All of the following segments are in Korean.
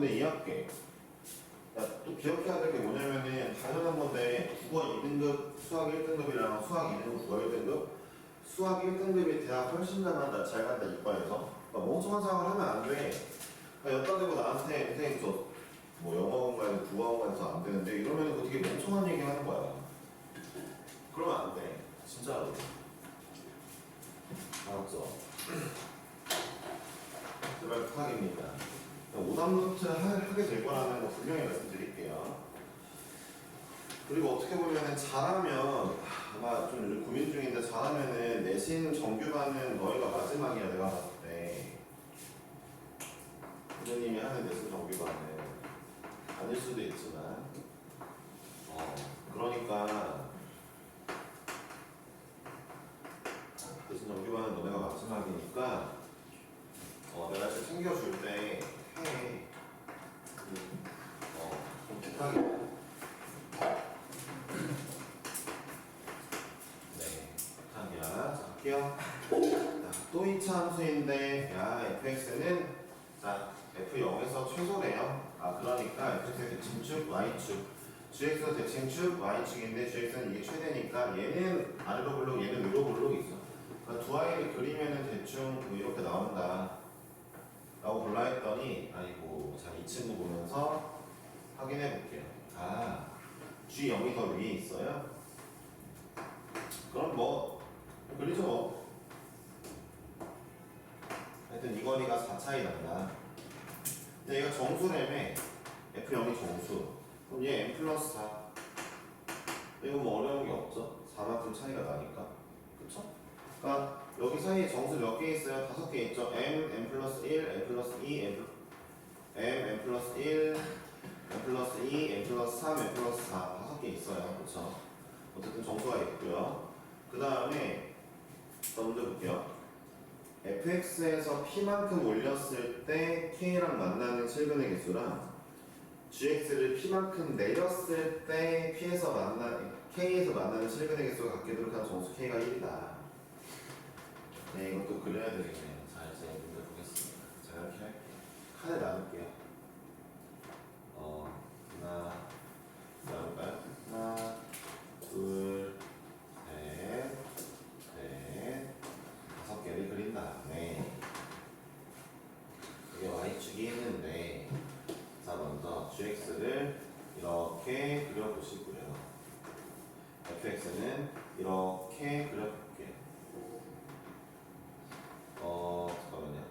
내 이해할게. 야, 또 기억해야 될 게 뭐냐면은 당연한 건데 국어 2등급, 수학 1등급이랑 수학 2등급, 국어 1등급 수학 1등급이 대학 훨씬 잘한다, 잘 간다 이과에서 그러니까 멍청한 생각을 하면 안 돼. 그러니까 대고 나한테 선생님 저뭐 영어공간, 국어공간에서 안 되는데 이러면 그 되게 멍청한 얘기 하는 거야. 그러면 안 돼. 진짜로. 알았죠? 제발 부탁입니다. 오답노트를 하- 하게 될 거라는 거 분명히 말씀드릴게요. 그리고 어떻게 보면은 잘하면 아마 좀 고민 중인데 잘하면은 내신 정규반은 너희가 마지막이야 내가 봤을 때 부모님이 하는 내신 정규반은 아닐 수도 있지만 어 그러니까 내신 정규반은 너네가 마지막이니까 어 내가 진짜 챙겨줄 때 해. 음, 어, 좀 부탁해. 네, 부탁이야. 자, 갈게요. 자, 또 2차 함수인데, 야, fx는, 자, f0에서 최소래요. 아, 그러니까 fx의 대칭축, y축. gx가 대칭축, y축인데, gx는 이게 최대니까, 얘는 아래로 블록, 얘는 위로 블록이 있어. 그러니까 두 아이를 그리면은 대충 뭐 이렇게 나온다. 라고 볼라 했더니, 아이고, 자, 이 친구 보면서 확인해 볼게요. 아, G0이 더 위에 있어요? 그럼 뭐 그리죠 뭐 하여튼 이 거리가 4 차이 난다. 근데 얘가 정수라며 F0이 정수. 그럼 얘 M 플러스 4 이거 뭐 어려운 게 없죠? 4만큼 차이가 나니까. 그쵸? 그러니까 여기 사이에 정수 몇 개 있어요? 다섯 개 있죠? M, M 플러스 1, M 플러스 2, M, M, M 플러스 1 M 플러스 2, M 플러스 3, M 플러스 4 다섯 개 있어요. 그쵸? 어쨌든 정수가 있고요. 그 다음에 더 문제 볼게요. Fx에서 p만큼 올렸을 때 k랑 만나는 실근의 개수랑 gx를 p만큼 내렸을 때 p에서 만나 k에서 만나는 실근의 개수가 같게 되도록 정수 k가 1이다. 네, 이것도 그려야 되겠네요. 자, 이제 문제 보겠습니다. 제가 이렇게 할게요. 칸을 나눌게요. 어, 하나, 나눌까요? 하나, 둘, 셋, 넷, 다섯 개를 그린 다음에 이게 y축이 있는데 자 먼저 gx를 이렇게 그려보시고요 fx는 이렇게 그려볼게요 어 잠깐만요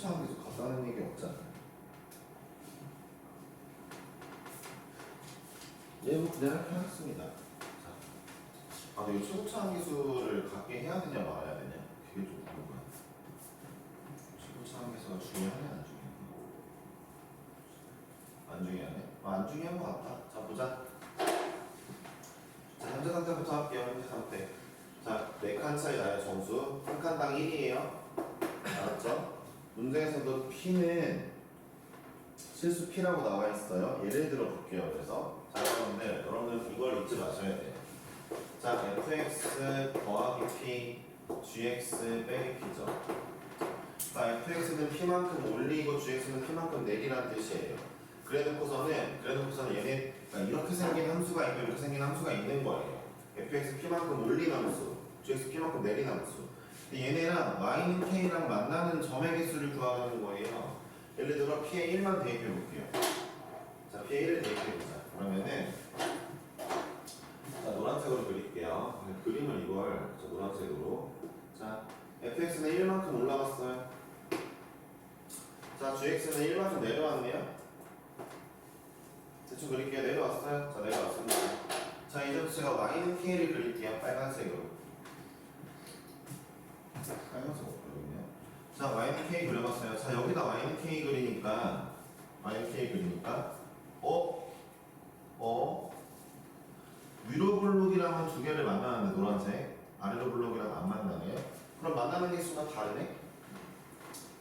최고차 함에서 같다는 얘기 없잖아요 예, 뭐 그냥 이렇게 하겠습니다. 자, 아, 근데 이 최고차 기술을 갖게 해야 되냐 말아야 되냐? 그게 좀 궁금해. 최고차 기술가 중요하냐 안 중요하냐? 안 중요하네? 아, 안 중요한 것 같다. 자, 보자. 자, 현재 상태부터 할게요. 현재 상태. 자, 4칸 차이 나요, 점수. 한 칸당 1이에요. 알았죠? 문제에서도 P는 실수 P라고 나와 있어요. 예를 들어 볼게요. 그래서 자 여러분들 여러분들 이걸 잊지 마셔야 돼요. 자 fx 더하기 p gx 빼기 p죠. 자 fx는 p만큼 올리고 gx는 p만큼 내리라는 뜻이에요. 그래놓고서는 그래놓고서는 얘네 그러니까 이렇게 생긴 함수가 있고 이렇게 생긴 함수가 있는 거예요. fx p만큼 올린 함수, gx p만큼 내린 함수. 얘네랑 y는 k랑 만나는 점의 개수를 구하는 거예요. 예를 들어 P에 1만 대입해 볼게요. 자, P에 1을 대입해 보자. 그러면은 자, 노란색으로 그릴게요. 그림을 이걸 자, 노란색으로. 자, fx는 1만큼 올라갔어요. 자, gx는 1만큼 내려왔네요. 대충 그릴게요. 내려왔어요. 자, 내려왔습니다. 자, 제가 y는 k를 그릴게요. 빨간색으로. 빨간색 그리네요. 자, y는 k 그려봤어요. 자, 여기다 y는 k 그리니까 y는 k 그리니까 어? 어? 위로 블록이랑은 두 개를 만나는데 노란색 아래로 블록이랑 안 만나네요. 그럼 만나는 개수가 다르네?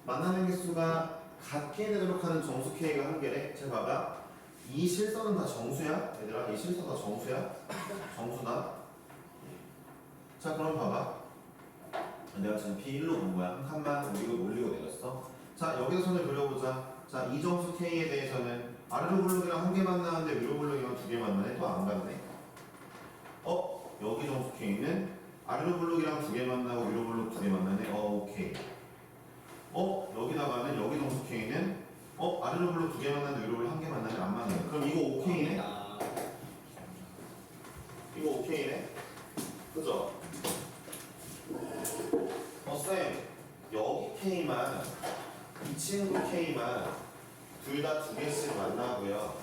만나는 개수가 같게 되도록 하는 정수 k가 한 개래. 잘 봐봐. 이 실선은 다 정수야? 얘들아, 이 실선 다 정수야? 정수다. 자, 그럼 봐봐. 내가 지금 P1로 본 거야. 한 칸만 올리고 올리고 내렸어. 자 여기서 선을 그려보자. 자 이 정수 K에 대해서는 아래로 블록이랑 한 개 만나는데 위로 블록이랑 두 개 만 나네. 또안 갔네. 어 여기 정수 K는 아래로 블록이랑 두 개 만 나고 위로 블록 두 개 만 나네. 어 오케이. 어 여기다가는 여기 정수 K는 어 아래로 블록 두 개 만 나는데 위로 블록 한 개 만나네. 안 맞네. 그럼 이거 오케이네. 아, 이거 오케이네. 그죠? 어, 쌤, 여기 K만, 이 친구 K만 둘 다 두 개씩 만나고요.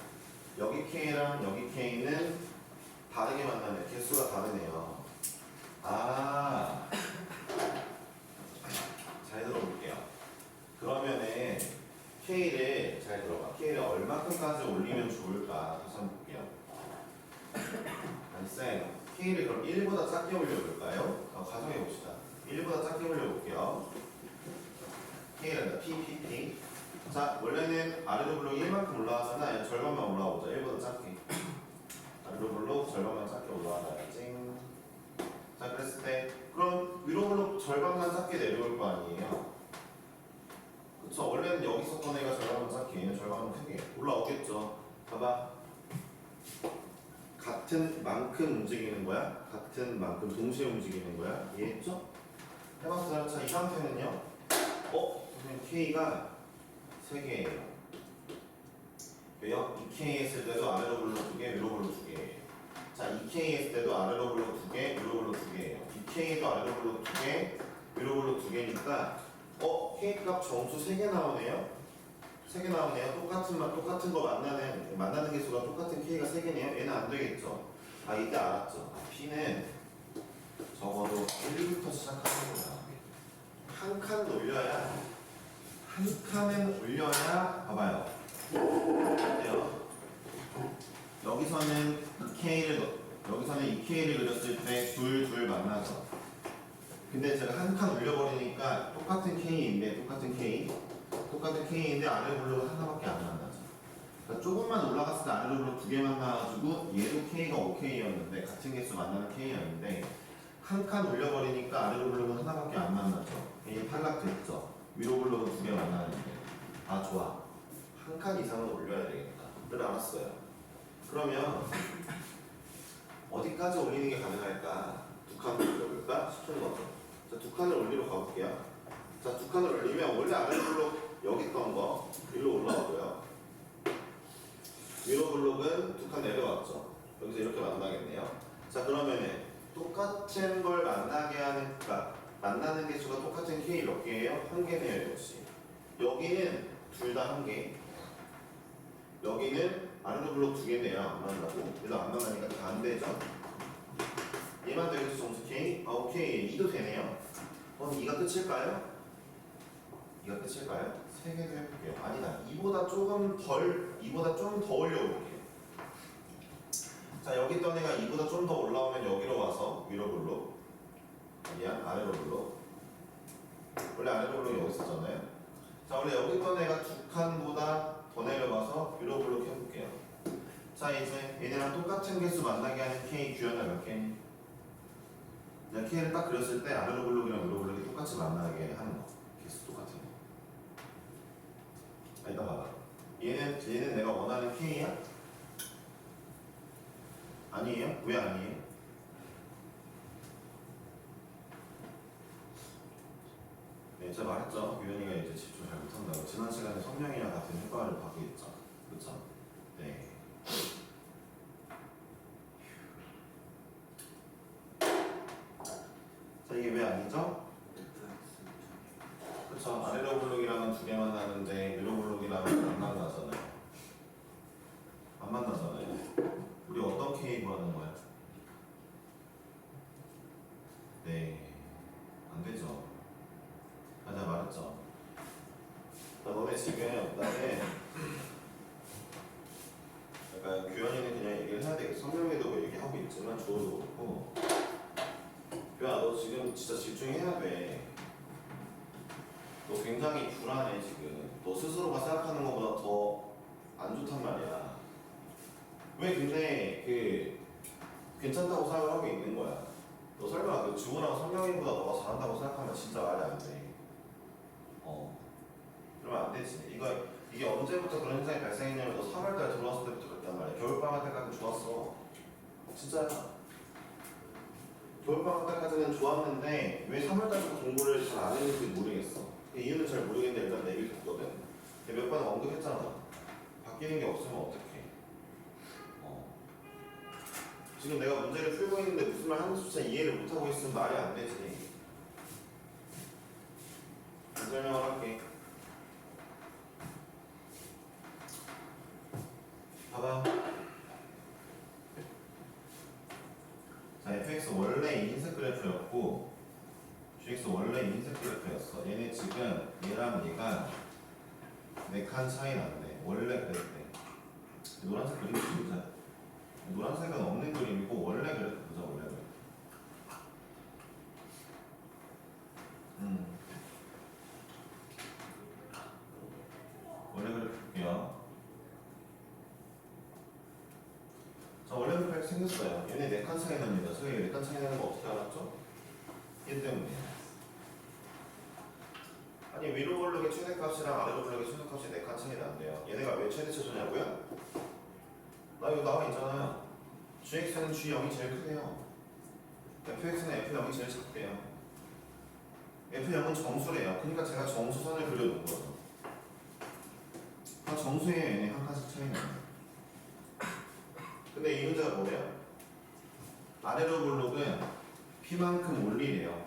여기 K랑 여기 K는 다르게 만나네. 개수가 다르네요. 아. 잘 들어볼게요. 그러면은 K를, 잘 들어봐. K를 얼마큼까지 올리면 좋을까? 다시 한번 볼게요. 아니 쌤, K를 그럼 1보다 작게 올려볼까요? 어, 가정해 봅시다. 1보다 작게 올려볼게요. K란다. P, P, P. 자, 원래는 아래로 블록 1만큼 올라가잖아. 야, 절반만 올라오자. 1보다 작게. 아래로 블록 절반만 작게. 찡. 자, 그랬을 때 그럼 위로 블록 절반만 작게 내려올 거 아니에요? 그쵸? 원래는 여기 있었던 애가 절반만 작게, 절반만 크게 올라오겠죠. 봐봐. 같은 만큼 움직이는 거야? 같은 만큼 동시에 움직이는 거야? 이해했죠? 해봤어요. 자, 이 상태는요. 어? 선생님 K가 3개예요. 왜요? 2K 했을 때도 아래로 블록 2개, 위로 블록 2개예요. 자, 2K 했을 때도 아래로 블록 2개, 위로 블록 2개예요. 2K도 아래로 블록 2개, 위로 블록 2개니까 어? K 값 정수 3개 나오네요? 3개 나오네요. 똑같은 말, 똑같은 거 만나는, 만나는 개수가 똑같은 K가 3개네요. 얘는 안 되겠죠. 아, 이때 알았죠. 아, P는 적어도 1부터 시작하는 거야. 한칸 올려야, 한 칸은 올려야, 봐봐요. 어때요? 여기서는 2K를, 넣- 여기서는 2K를 그렸을 때 둘, 둘 만나죠. 근데 제가 한 칸 올려버리니까 똑같은 K인데, 똑같은 K. 똑같은 K인데 아래 블록은 하나밖에 안 만나죠. 그러니까 조금만 올라갔을 때 아래 블록 두 개 만나가지고 얘도 K가 OK였는데 같은 개수 만나는 K였는데 한 칸 올려버리니까 아래 블록은 하나밖에 안 만나죠. 얘 탈락됐죠. 위로 블록은 두개 만나는데 아 좋아. 한 칸 이상은 올려야 되겠다. 늘 알았어요. 그러면 어디까지 올리는 게 가능할까? 두 칸을 올려볼까 싶은 거죠. 자, 두 칸을 올리러 가볼게요. 자, 두 칸을 올리면 원래 아래 블록 여기 있던 거 위로 올라오고요. 위로 블록은 두 칸 내려왔죠. 여기서 이렇게 만나겠네요. 자, 그러면은 똑같은 걸 만나게 하는, 그러니까 만나는 개수가 똑같은 K 몇 개예요? 한 개네요, 역시. 여기는 둘 다 한 개. 여기는 아래로 블록 두 개네요. 안 만나고. 그래서 안 만나니까 다 안 되죠. 얘만 되겠죠, 점수 K? 아, 오케이. 2도 되네요. 그럼 2가 끝일까요? 2가 끝일까요? 3개도 해볼게요. 아니다. 2보다 조금 덜, 2보다 좀 더 올려볼게요. 자, 여기 있던 애가 2보다 좀 더 올라오면 여기로 와서 위로 블록. 아니야, 아래로 블록. 원래 아래로 블록이 여기 있었잖아요. 자, 원래 여기 있던 애가 두 칸보다 더 내려가서 위로 블록 해볼게요. 자, 이제 얘네랑 똑같은 개수 만나게 하는 K 규현을 몇 개? 내가 K를 딱 그렸을 때 아래로 블록이랑 위로 블록이 똑같이 만나게 하는 거. 개수 똑같은 거. 아, 이따 봐봐. 얘는, 얘는 내가 원하는 K야? 아니에요? 왜 아니에요? 네, 제가 말했죠. 유연이가 이제 집중 잘 못한다고. 지난 시간에 성명이랑 같은 효과를 받고 있죠. 그렇죠? 네. 자, 이게 왜 아니죠? 그렇죠. 아래로 블록이랑은 두 개 만나는데 위로 블록이랑은 안 만나잖아요. 안 만나잖아요. 우리 어떤 K 구하는 거야? 네, 안 되죠. 아, 내가 말했죠. 나 너네 지금 나는 약간 규현이는 그냥 얘기를 해야 되겠어. 성명에도 뭐 얘기하고 있지만 주어도 그렇고. 규현아, 너 지금 진짜 집중해야 돼. 너 굉장히 불안해 지금. 너 스스로가 생각하는 것보다 더 안 좋단 말이야. 왜 근데 그 괜찮다고 생각을 하고 있는 거야? 너 설마 그 주호랑 성명이보다 너가 잘한다고 생각하면 진짜 말이 안 돼. 되지. 이거 이게 언제부터 그런 현상이 발생했냐면 너 3월달 들어왔을 때부터 그랬단 말이야. 겨울방학 때까지 좋았어. 진짜야. 겨울방학 때까지는 좋았는데 왜 3월달부터 공부를 잘 안 했는지 모르겠어. 그 이유는 잘 모르겠는데 일단 내 얘기 듣거든. 몇 번 언급했잖아. 바뀌는 게 없으면 어떡해. 어. 지금 내가 문제를 풀고 있는데 무슨 말 하는지조차 이해를 못하고 있으면 말이 안 되지. 설명을 할게. 봐봐. 자, fx 원래 흰색 그래프였고, gx 원래 흰색 그래프였어. 얘네 지금 얘랑 얘가 네 칸 차이 난대. 원래 그랬대. 노란색 그림 보자. 노란색은 없는 그림이고 원래 그래프 보자 원래 그래프. 음. 원래 그래프 볼게요. 자 원래 그래프 이렇게 생겼어요. 얘네 네칸 차이 납니다. 저희 네칸 차이 나는 거 어떻게 알았죠? 얘 때문에. 아니 위로 볼록의 최대값이랑 아래로 볼록의 최소값이 네칸 차이 난대요. 얘네가 왜 최대 최소냐고요? 나 이거 나와 있잖아요. gx는 g0이 제일 크대요. fx는 f0이 제일 작대요. f0은 정수래요. 그러니까 제가 정수선을 그려놓은 거죠. 다 정수예요. 얘네 한 칸씩 차이 나요. 근데 이 문제가 뭐래요? 아래로 볼록은 p만큼 올리래요.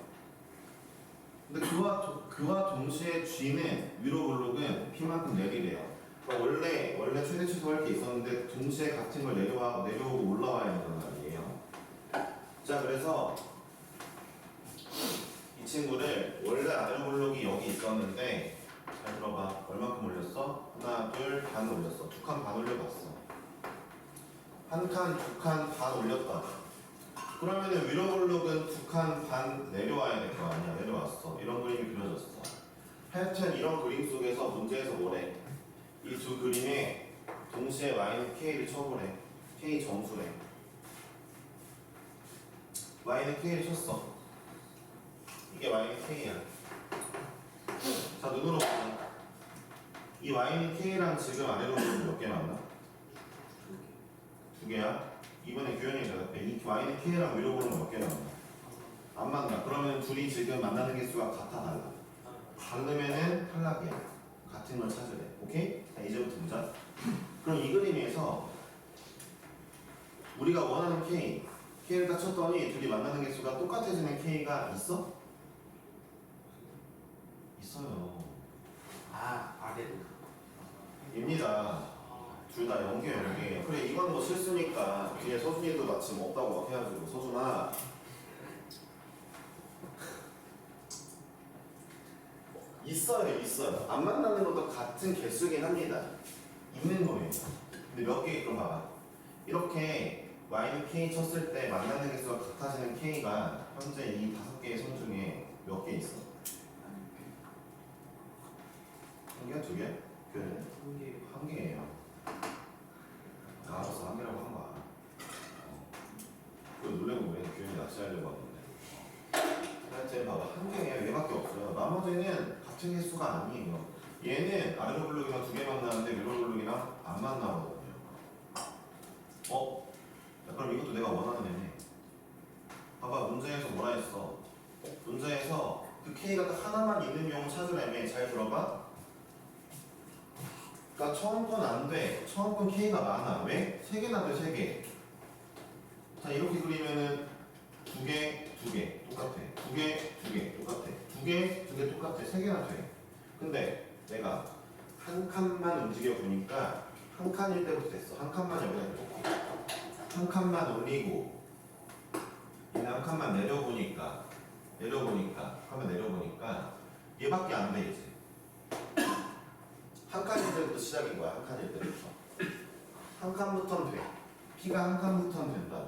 근데 그와 도- 그와 동시에 g는 위로 볼록은 p만큼 내리래요. 그러니까 원래 원래 최대 최소 할 게 있었는데 동시에 같은 걸 내려와 내려오고 올라와야 된단 말이에요. 자 그래서 이 친구를 원래 아래로 볼록이 여기 있었는데 잘 들어봐 얼마큼 올렸어? 하나 둘 반 올렸어 두 칸 반 올려봤어 한 칸 두 칸 반 올렸다. 그러면은 위로 볼록은 두 칸 반 내려와야 될 거 아니야. 내려왔어. 이런 그림이 그려졌어. 하여튼 이런 그림 속에서 문제에서 뭐래? 이 두 그림에 동시에 y는 k를 쳐보래. K 정수래. y는 k를 쳤어. 이게 y는 k야. 자 눈으로 보자. 이 y는 k랑 지금 아래로 보면 몇개 맞나? 두 개야? 이번에 규현이 대답해 이 y는 k랑 위로 보면 몇개 맞나? 안 맞나? 그러면 둘이 지금 만나는 개수가 같아 달라 다르면은 탈락이야 같은 걸 찾으래 오케이? 자 이제부터 보자 그럼 이 그림에서 우리가 원하는 K K를 딱 쳤더니 둘이 만나는 개수가 똑같아지는 K가 있어? 있어요 아 아래로 입니다 둘 다 연계 연계 그래 이건 뭐 실수니까 뒤에 서준이도 마침 없다고 막 해가지고 서준아. 있어요 있어요. 안 만나는 것도 같은 개수긴 합니다. 있는 거예요. 근데 몇 개 그럼 봐봐 이렇게 y는 k 쳤을 때 만나는 개수가 같아지는 k가 현재 이 다섯 개의 선 중에 몇 개 있어? 한 개야 두 개? 교는 한 개예요. 아, 알았어 한 개라고 한 거야. 어. 그거 놀래고 왜 교현이 낚시하려고 하는데. 하여튼 봐봐 한 개예요. 얘밖에 없어요. 나머지는 같은 개수가 아니에요. 얘는 아래로 블록이랑 두 개 만나는데 위로 블록이랑 안 만나거든요. 어? 야, 그럼 이것도 내가 원하는 애네. 봐봐 문제에서 뭐라 했어? 문제에서 그 K가 딱 하나만 있는 경우 찾으려면 잘 들어봐. 그러니까 처음 건 안 돼. 처음 건 K가 많아. 왜? 세 개나 돼, 세 개. 자, 이렇게 그리면은 두 개, 두 개, 똑같아. 두 개, 두 개, 똑같아. 두 개, 두 개, 똑같아. 세 개나 돼. 근데 내가 한 칸만 움직여 보니까 한 칸일 때부터 됐어. 한 칸만 여기다 놓고. 한 칸만 올리고, 얘는 한 칸만 내려보니까, 내려보니까, 한 칸만 내려보니까, 얘밖에 안 돼, 이제. 한 칸일 때부터 시작인 거야. 한 칸일 때부터. 한 칸부터는 돼. P가 한 칸부터는 된다.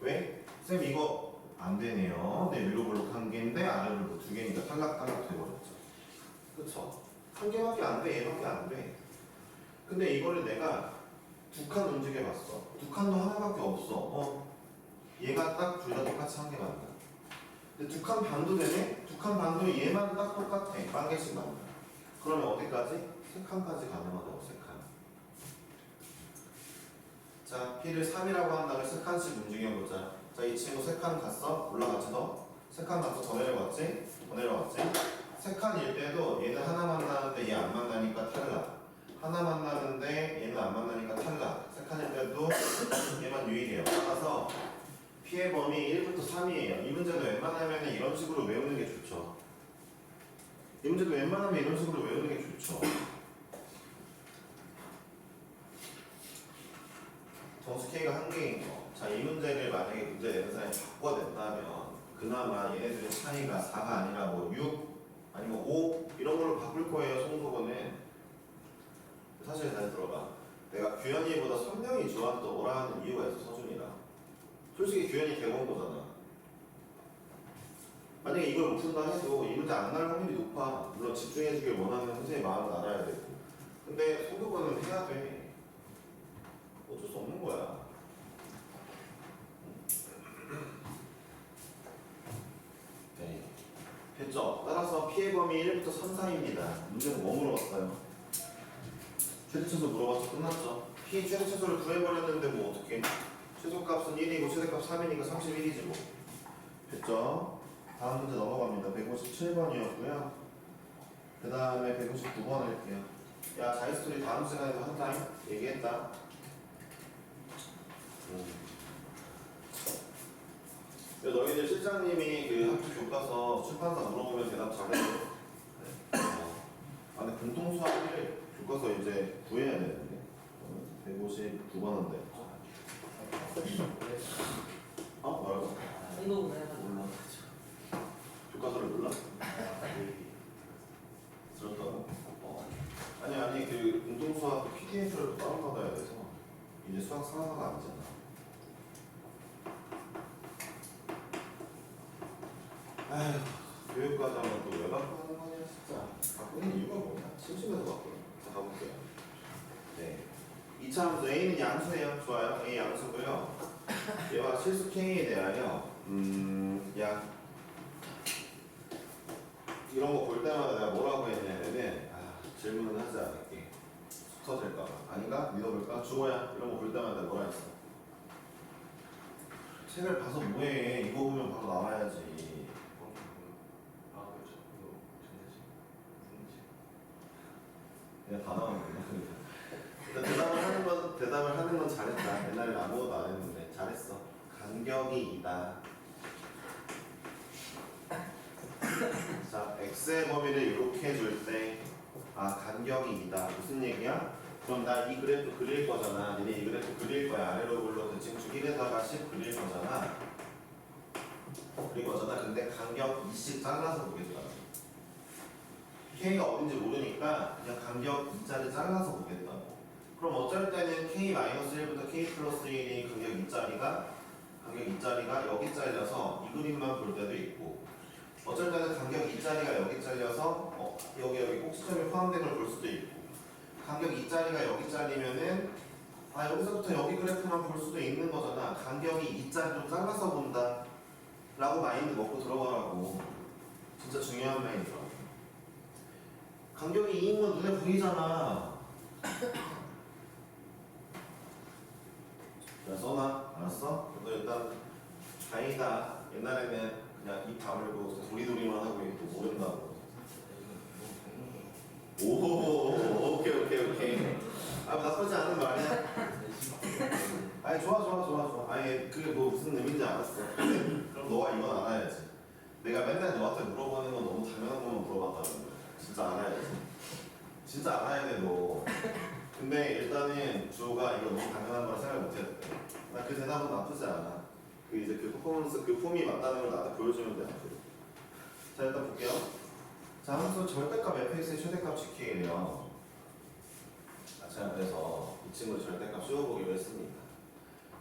왜? 쌤 이거 안 되네요. 네 위로 블록 한 개인데 아래 블록 두 개니까 탈락 탈락 돼버렸죠. 그쵸? 한 개밖에 안 돼. 얘밖에 안 돼. 근데 이거를 내가 두 칸 움직여봤어. 두 칸도 하나밖에 없어. 어? 얘가 딱 둘 다 똑같이 한 개 맞나? 근데 두 칸 반도 되네? 두 칸 반도 얘만 딱 똑같아. 만 개씩 맞나? 그러면 어디까지? 세 칸까지 가능하다고 세 칸. 자, P를 3이라고 한 다음에 세 칸씩 움직여보자. 자, 이 친구 세칸 갔어? 올라갔지 너? 세칸 갔어? 더 내려갔지? 더 내려갔지? 세 칸일 때도 얘는 하나 만나는데 얘 안 만나니까 탈락. 하나 만나는데 얘는 안 만나니까 탈락. 세 칸일 때도 얘만 유일해요. 따라서 피해 범위 1부터 3이에요. 이 문제도 웬만하면 이런 식으로 외우는 게 좋죠. 이 문제도 웬만하면 이런 식으로 외우는 게 좋죠. 점수 K가 한 개인 거. 자, 이 문제를 만약에 문제 내는 사람이 바꿔낸다면 그나마 얘네들의 차이가 4가 아니라 뭐 6, 아니면 5 이런 걸로 바꿀 거예요, 송도고는. 사실 잘 들어봐. 내가 규현이보다 좋아한다고 뭐라 하는 이유가 있어, 서준이랑. 솔직히 규현이 거잖아. 만약에 이걸 못 푼다 해도 이 문제 안 날 확률이 높아. 물론 집중해주길 원하는 선생님 마음을 알아야 되고. 근데 송도고는 해야 돼. 어쩔 수 없는 거야. 네. 됐죠? 따라서 피해 범위 1부터 3, 4입니다. 문제는 뭐 물어봤어요? 최대 최소 물어봐서 끝났죠. 피해 최대 최소를 구해버렸는데 뭐 어떻게? 최소값은 1이고 최대값 3이니까 31이지 뭐. 됐죠? 다음 문제 넘어갑니다. 157번이었고요. 그 다음에 159번 할게요. 야 자이스토리 다음 시간에도 한타임 얘기했다. 음. 야, 너희들 실장님이 그 학교 교과서 출판사 물어보면 대답 잘해줘. 네. 어. 아, 근데 공통 수학을 교과서 이제 구해야 되는데. 159번인데. 어? 뭐라고? 한동훈 해가지고 몰라. 교과서를 몰라? 들었다고? 어. 아니 아니 그 공통 수학 PDF를 다운받아야 돼서 이제 수학 상황가 아니잖아. 아휴 교육과정은 또왜 바꾸는 거냐 진짜. 바꾸는 이유가 뭐냐? 심심해서 바꾸는. 자 가볼게요. 네. 이차 함수 A는 양수예요. 좋아요. A 양수고요. 얘와 실수 K에 대하여 음, 약 이런 거 볼 때마다 내가 뭐라고 했냐면은 아, 질문은 하지 않을게. 터질까 봐. 아닌가? 믿어볼까? 주호야 이런 거 볼 때마다 내가 뭐라 했어? 책을 봐서 뭐해? 이거 보면 바로 나와야지. 아 그렇죠 이거 그냥 다 나오는 거야. 일단 대답을 하는 건 대답을 하는 건 잘했다. 옛날에 아무것도 안 했는데 잘했어. 간격이 이다. 자, x의 범위를 이렇게 줄 때, 아 간격이 이다. 무슨 얘기야? 그럼 나 이 그래프 그릴 거잖아. 니네 이 그래프 그릴 거야. 아래로 굴러 대칭축 1에다가 10 그릴 거잖아. 그릴 거잖아. 근데 간격 2씩 잘라서 보겠다. K가 어딘지 모르니까 그냥 간격 2자를 잘라서 보겠다고. 그럼 어쩔 때는 K-1부터 K 플러스 1이 간격 2자리가 간격 2자리가 여기 잘려서 이 그림만 볼 때도 있고 어쩔 때는 간격 2자리가 여기 잘려서 어, 여기 여기 꼭지점이 포함된 걸 볼 수도 있고 간격 2자리가 여기 잘리면은 아 여기서부터 여기 그래프만 볼 수도 있는 거잖아. 간격이 2자리로 잘라서 본다. 라고 마인드 먹고 들어가라고. 진짜 중요한 마인드라고. 간격이 2인 건 눈에 보이잖아. 자, 써놔. 알았어? 너 일단 다행이다. 옛날에는 그냥 입 다물고 도리도리만 하고 또 모른다고. 오, 오케이, 오케이, 오케이. 아, 나쁘지 않은 말이야. 아니, 좋아, 좋아, 좋아, 좋아. 아니, 그게 뭐 무슨 의미인지 알았어. 너가 이건 알아야지. 내가 맨날 너한테 물어보는 건 너무 당연한 것만 물어봤다는 거야. 진짜 알아야지. 진짜 알아야 돼, 너. 근데 일단은 주호가 이거 너무 당연한 걸 생각 못 했대. 나 그 대답은 나쁘지 않아. 그 이제 그 퍼포먼스, 그 폼이 맞다는 걸 나한테 보여주면 돼. 앞으로. 자, 일단 볼게요. 자, 함수 절대값 fx의 최대값 GK래요. 자, 그래서 이 친구 절대값 씌워보기로 했습니다.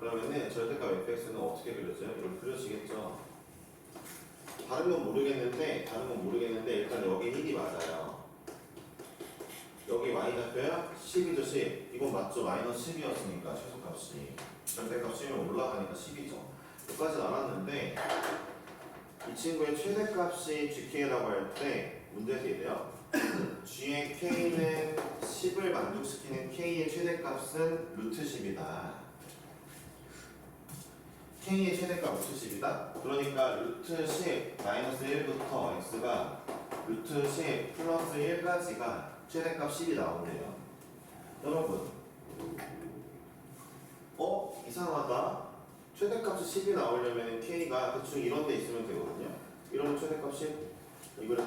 그러면은 절대값 fx는 어떻게 그려져요? 이걸 그려지겠죠? 다른 건 모르겠는데, 다른 건 모르겠는데, 일단 여기 1이 맞아요. 여기 y 좌표야 10이죠 10 이건 맞죠 마이너스 10이었으니까 최소값이 절대값 10이면 올라가니까 10이죠 여기까지 알았는데 이 친구의 최대값이 GK라고 할 때 문제에서 이래요 g의 k는 10을 만족시키는 k의 최대값은 루트 10이다. k의 최대값 루트 10이다. 그러니까 루트 10 마이너스 1부터 x가 루트 10 플러스 1까지가 최대값 10이 나오네요. 여러분, 어 이상하다. 최대값이 10이 나오려면 k가 대충 이런 데 있으면 되거든요. 이러면 최대값 10. 이거를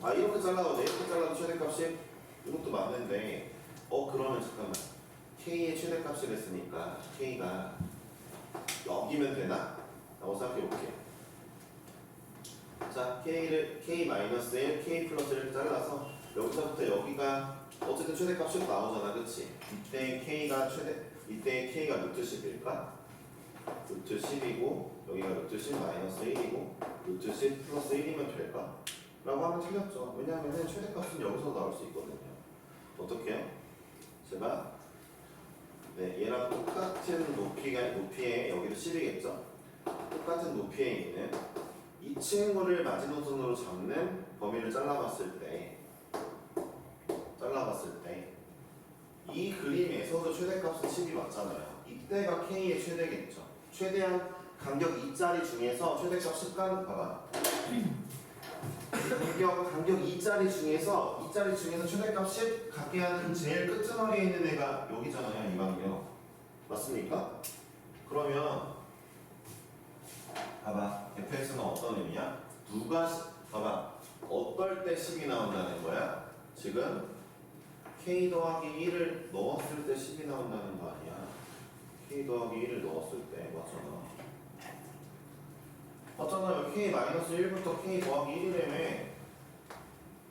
아 이렇게 잘라도 돼 이렇게 잘라도 최대값이 이것도 맞는데 어 그러면 잠깐만 k의 최대값이 됐으니까 k가 여기면 되나? 라고 생각해 볼게 자 k를 k 마이너스 1, k 플러스 1 잘라서 여기서부터 여기가 어쨌든 최대값 10 나오잖아 그치? 이때 k가 최대 이때 k가 루트 10일까? 루트 10이고 여기가 루트 10 마이너스 1이고 루트 10 플러스 1이면 될까? 라고 하면 틀렸죠. 왜냐하면 최대값은 여기서 나올 수 있거든요. 어떻게 해요? 제가 네, 얘랑 똑같은 높이가, 높이에 여기도 10이겠죠? 똑같은 높이에 있는 이 친구를 마지노선으로 잡는 범위를 잘라봤을 때 잘라봤을 때 이 그림에서도 최대값은 10이 맞잖아요. 이때가 K의 최대겠죠. 최대한 간격 2짜리 중에서 최대값 10 가는 봐봐. 간격 간격 2짜리 중에서 2짜리 중에서 최대값 10 갖게 하는 제일 끝머리에 있는 애가 여기잖아요. 이 간격. 맞습니까? 그러면 봐봐. fx는 어떤 의미야? 누가 시- 봐봐. 어떨 때 10이 나온다는 거야? 지금 k 더하기 1을 넣었을 때 10이 나온다는 거 아니야? K 더하기 1을 넣었을 때 맞잖아. 맞잖아요. k 마이너스 1부터 k 더하기 1이라며.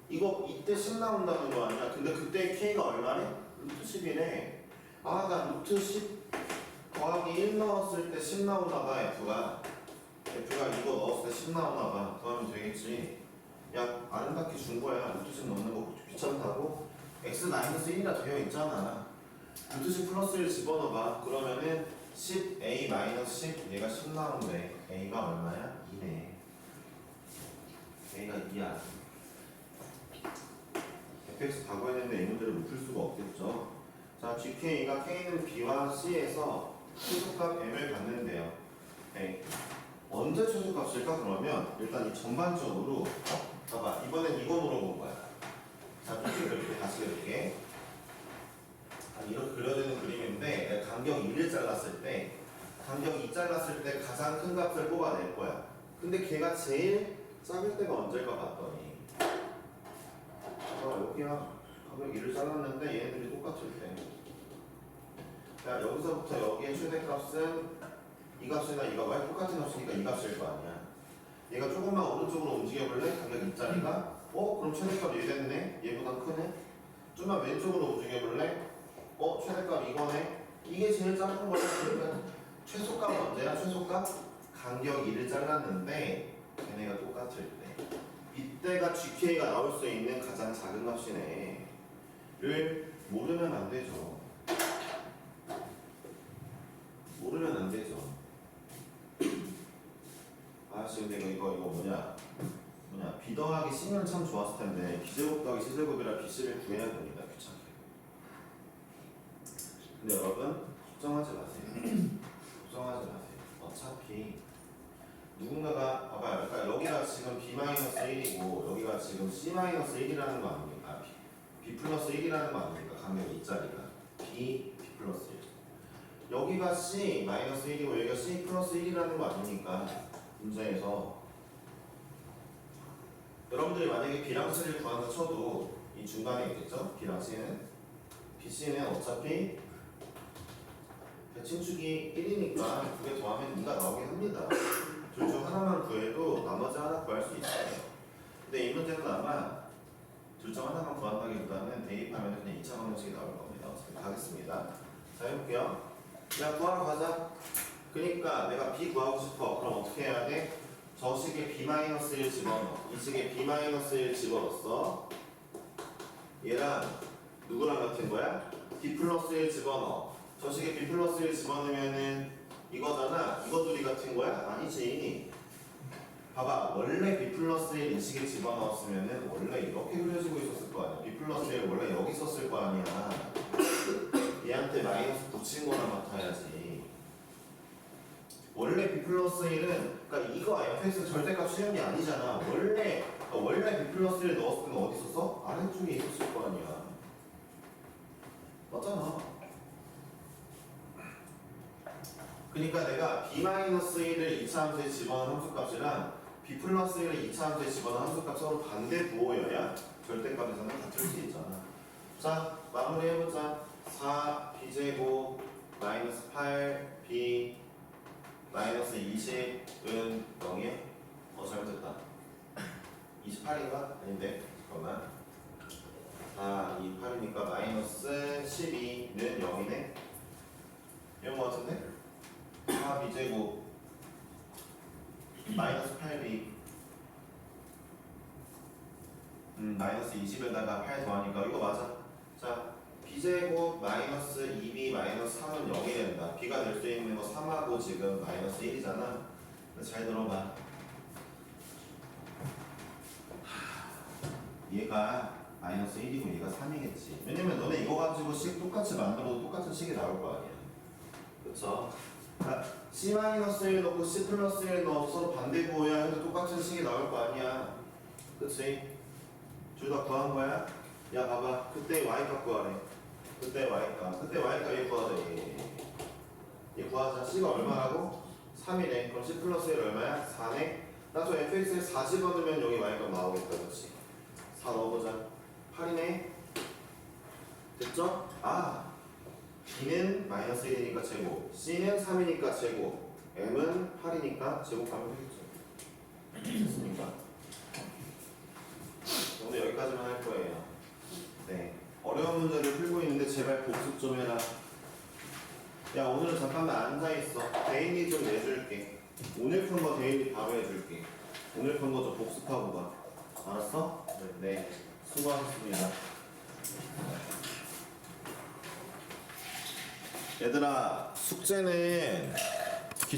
이거 이때 10 나온다는 거 아니야? 근데 그때 k가 얼마래? 루트 10이네. 아, 나 루트 10 더하기 1 넣었을 때 10 나오나 봐, f가. f가 이거 넣었을 때 10 나오나 봐. 그러면 되겠지. 야, 아름답게 준 거야. 루트 10 넣는 거 귀찮다고? x 마이너스 1이라 되어 있잖아. 루트 10 플러스 1 집어넣어봐. 그러면은 10a 마이너스 10 얘가 10 나오는데 a가 얼마야? 2네. a가 2야. fx 바꿔했는데 이 문제를 못 풀 수가 없겠죠. 자, gk가 k는 b와 c에서 최소값 m을 갖는데요. 네. 언제 최소값일까 그러면 일단 이 전반적으로 봐봐 이번엔 이거 물어본 거야. 자, 이렇게 그릴게 다시 그릴게. 아, 이렇게 그려지는 그림인데 간격 2를 잘랐을 때 간격 2 잘랐을 때 가장 큰 값을 뽑아낼 거야. 근데 걔가 제일 작을 때가 언제일까 봤더니 어, 여기야 간격 2를 잘랐는데 얘네들이 똑같을 때. 자 여기서부터 여기의 최대값은 이 값이나 이가 왜 똑같은 값이니까 이 값일 거 아니야. 얘가 조금만 오른쪽으로 움직여볼래? 간격 2짜리가? 어? 그럼 최대값 1 됐네? 얘보다 크네? 좀만 왼쪽으로 움직여볼래? 어? 최대값 이거네? 이게 제일 작은 거야. 그러니까 최소값 언제야? 최소값? 간격 2를 잘랐는데 걔네가 똑같을 때 이때가 GK가 나올 수 있는 가장 작은 값이네 를 모르면 안 되죠 모르면 안 되죠 아 지금 내가 이거 이거 뭐냐 뭐냐 B 더하기 C면 참 좋았을 텐데 B제곱 더하기 C제곱이라 BC를 구해야 귀찮게 근데 여러분 걱정하지 마세요. 걱정하지 마세요. 어차피 누군가가 봐봐요. 그러니까 여기가 지금 B-1이고 여기가 지금 C-1이라는 거 아닙니까? B, B 플러스 1이라는 거 아닙니까? 간격 2짜리가. B, B 플러스 1 여기가 C 마이너스 1이고 여기가 C 플러스 1이라는 거 아닙니까? 문제에서. 여러분들이 만약에 B랑 C를 구한다 쳐도 이 중간에 있겠죠? B랑 C는? BC는 어차피 대칭축이 1이니까 두 개 더하면 2가 나오긴 합니다. 둘 중 하나만 구해도 나머지 하나 구할 수 있어요. 근데 이 문제는 아마 둘 중 하나만 구한다기보다는 대입하면 그냥 2차 방정식이 나올 겁니다. 가겠습니다. 자 해볼게요. 야 구하러 가자. 그러니까 내가 B 구하고 싶어. 그럼 어떻게 해야 돼? 저 식에 B-1 집어넣어. 이 식에 B-1 집어넣었어. 얘랑 누구랑 같은 거야? B 플러스 1 집어넣어. 저 식에 B 플러스 1 집어넣으면은 이거잖아. 이거 둘이 같은 거야? 아니지. 봐봐 원래 b 플러스 1 인식에 집어넣었으면은 원래 이렇게 그려지고 있었을 거 아니야 b 플러스 1 원래 여기 있었을 거 아니야 얘한테 마이너스 붙인 거나 맡아야지 원래 b 플러스 1은 그러니까 이거 fx 절대값 수렴이 아니잖아 원래 그러니까 원래 b 플러스 1 넣었을 때는 어디 있었어? 아래쪽에 있었을 거 아니야 맞잖아 그러니까 내가 b-1을 2차 함수에 집어넣은 함수값이랑 b 플러스 1을 2차 함수에 집어넣은 함수값 서로 반대 부호여야 절대값에서는 같을 수 있잖아. 자, 마무리해보자. 4 b제곱 마이너스 8 b 마이너스 20은 0이야? 어, 잘못했다. 28인가? 아닌데. 잠깐만. 4, 2, 8이니까 마이너스 12는 0이네? 이런 거 같은데? 4 b제곱 마이너스 8b 음 마이너스 20에다가 8 더하니까 이거 맞아. 자 b제곱 마이너스 2b 마이너스 3은 0이 된다. b가 될 수 있는 거 3하고 지금 마이너스 1이잖아. 잘 들어봐. 하, 얘가 마이너스 1이고 얘가 3이겠지. 왜냐면 너네 이거 가지고 식 똑같이 만들어도 똑같은 식이 나올 거 아니야. 그쵸? 자, C-1 넣고 C 플러스 1 넣어서 반대 구호야 해도 똑같은 식이 나올 거 아니야. 그치? 둘 다 구한 거야? 야, 봐봐. 그때 Y값 구하래. 그때 Y값. 그때 Y값 얘 구하자, 얘. 얘 구하자. C가 얼마라고? 3이네. 그럼 C 플러스 1 얼마야? 4네. 나저 fx에 4 집어넣으면 여기 Y값 나오겠다, 그치? 4 넣어보자. 8이네. 됐죠? 아, b는 마이너스 1이니까 제곱, c는 3이니까 제곱, m은 8이니까 제곱하면 되겠죠. 됐습니까? 오늘 여기까지만 할 거예요. 네. 어려운 문제를 풀고 있는데 제발 복습 좀 해라. 야 오늘은 잠깐만 앉아 있어. 대인이 좀 내줄게. 오늘 푼거 대인이 바로 해줄게. 오늘 푼 거 좀 복습하고 가. 알았어? 네. 네. 수고하셨습니다. 얘들아 숙제는